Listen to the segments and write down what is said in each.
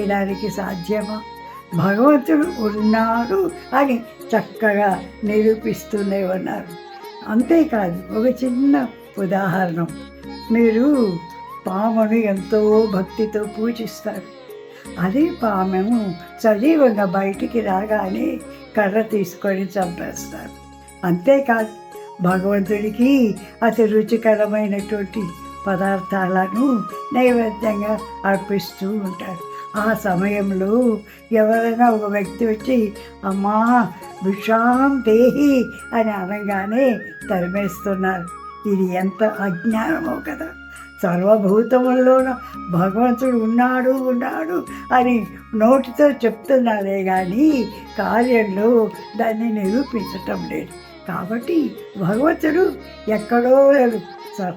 చేయడానికి సాధ్యమా? భగవంతుడు ఉన్నాడు అని చక్కగా నిరూపిస్తూనే ఉన్నారు. అంతేకాదు ఒక చిన్న ఉదాహరణ. మీరు పామును ఎంతో భక్తితో పూజిస్తారు. అదే పాము సజీవంగా బయటికి రాగానే కర్ర తీసుకొని చంపేస్తారు. అంతేకాదు భగవంతుడికి అతి రుచికరమైనటువంటి పదార్థాలను నైవేద్యంగా అర్పిస్తూ ఉంటారు. ఆ సమయంలో ఎవరైనా ఒక వ్యక్తి వచ్చి అమ్మా విషాం దేహి అని అనగానే తరిమేస్తున్నారు. ఇది ఎంత అజ్ఞానమో కదా. సర్వభూతముల్లోన భగవంతుడు ఉన్నాడు ఉన్నాడు అని నోటితో చెప్తున్నారే కానీ కార్యంలో దాన్ని నిరూపించటం లేదు. కాబట్టి భగవంతుడు ఎక్కడో లేడు. సర్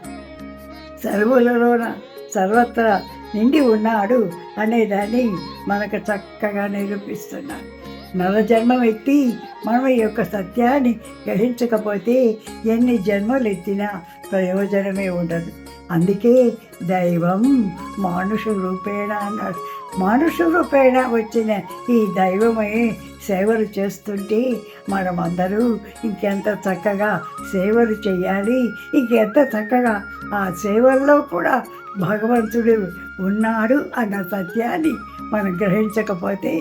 సర్వులలోన సర్వత్రా నిండి ఉన్నాడు అనేదాన్ని మనకు చక్కగా నిరూపిస్తున్నాడు. నరజన్మం ఎత్తి మనం ఈ యొక్క సత్యాన్ని గ్రహించకపోతే ఎన్ని జన్మలు ఎత్తినా ప్రయోజనమే ఉండదు. అందుకే దైవం మానుష రూపేణ అన్నాడు. మానుష రూపేణ వచ్చిన ఈ దైవమే సేవలు చేస్తుంటే మనమందరూ ఇంకెంత చక్కగా సేవలు చేయాలి ఇంకెంత చక్కగా ఆ సేవల్లో కూడా భగవంతుడు ఉన్నాడు అన్న సత్యాన్ని మనం గ్రహించకపోతే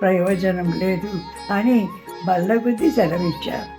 ప్రయోజనం లేదు అని బల్లగుద్ది సెలవిచ్చారు.